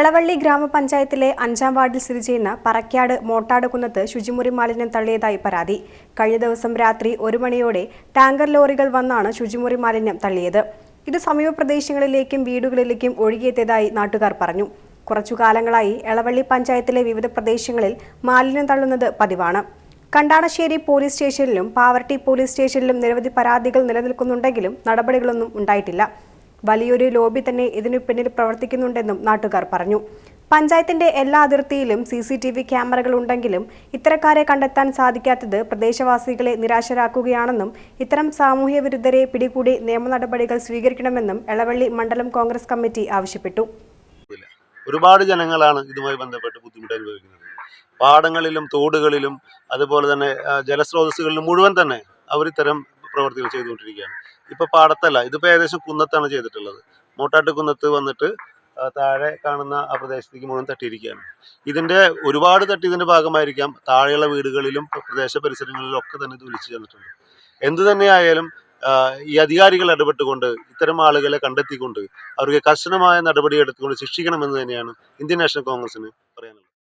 എളവള്ളി ഗ്രാമപഞ്ചായത്തിലെ അഞ്ചാം വാർഡിൽ സ്ഥിതി ചെയ്യുന്ന പറക്കാട് മോട്ടാട് കുന്നത്ത് ശുചിമുറി മാലിന്യം തള്ളിയതായി പരാതി. കഴിഞ്ഞ ദിവസം രാത്രി ഒരു മണിയോടെ ടാങ്കർ ലോറികൾ വന്നാണ് ശുചിമുറി മാലിന്യം തള്ളിയത്. ഇത് സമീപ പ്രദേശങ്ങളിലേക്കും വീടുകളിലേക്കും ഒഴുകിയെത്തിയതായി നാട്ടുകാർ പറഞ്ഞു. കുറച്ചു കാലങ്ങളായി എളവള്ളി പഞ്ചായത്തിലെ വിവിധ പ്രദേശങ്ങളിൽ മാലിന്യം തള്ളുന്നത് പതിവാണ്. കണ്ടാണശ്ശേരി പോലീസ് സ്റ്റേഷനിലും പാവർട്ടി പോലീസ് സ്റ്റേഷനിലും നിരവധി പരാതികൾ നിലനിൽക്കുന്നുണ്ടെങ്കിലും നടപടികളൊന്നും ഉണ്ടായിട്ടില്ല. വലിയൊരു ലോബി തന്നെ ഇതിനു പിന്നിൽ പ്രവർത്തിക്കുന്നുണ്ടെന്നും നാട്ടുകാർ പറഞ്ഞു. പഞ്ചായത്തിന്റെ എല്ലാ അതിർത്തിയിലും സി സി ടി വി ക്യാമറകൾ ഉണ്ടെങ്കിലും ഇത്തരക്കാരെ കണ്ടെത്താൻ സാധിക്കാത്തത് പ്രദേശവാസികളെ നിരാശരാക്കുകയാണെന്നും ഇത്തരം സാമൂഹ്യ വിരുദ്ധരെ പിടികൂടി നിയമ നടപടികൾ സ്വീകരിക്കണമെന്നും എളവള്ളി മണ്ഡലം കോൺഗ്രസ് കമ്മിറ്റി ആവശ്യപ്പെട്ടു. ഒരുപാട് ജനങ്ങളാണ് ഇതുമായി ബന്ധപ്പെട്ട് ബുദ്ധിമുട്ട് അനുഭവിക്കുന്നത്. പാടങ്ങളിലും തോടുകളിലും അതുപോലെ തന്നെ ജലസ്രോതസ്സുകളിലും മുഴുവൻ തന്നെ അവർ പ്രവർത്തികൾ ചെയ്തുകൊണ്ടിരിക്കുകയാണ്. ഇപ്പൊ പാടത്തല്ല ഇതിപ്പോ ഏകദേശം കുന്നത്താണ് ചെയ്തിട്ടുള്ളത്. മോട്ടാട്ട് കുന്നത്ത് വന്നിട്ട് താഴെ കാണുന്ന ആ പ്രദേശത്തേക്ക് മുഴുവൻ തട്ടിയിരിക്കുകയാണ്. ഇതിന്റെ ഒരുപാട് തട്ടിയതിന്റെ ഭാഗമായിരിക്കാം. താഴെയുള്ള വീടുകളിലും പ്രദേശ പരിസരങ്ങളിലും ഒക്കെ തന്നെ ഇത് വിളിച്ചു ചെന്നിട്ടുണ്ട്. എന്തു തന്നെയായാലും ഈ അധികാരികൾ ഇടപെട്ടുകൊണ്ട് ഇത്തരം ആളുകളെ കണ്ടെത്തിക്കൊണ്ട് അവർക്ക് കർശനമായ നടപടി എടുത്തുകൊണ്ട് ശിക്ഷിക്കണമെന്ന് തന്നെയാണ് ഇന്ത്യൻ നാഷണൽ കോൺഗ്രസിന്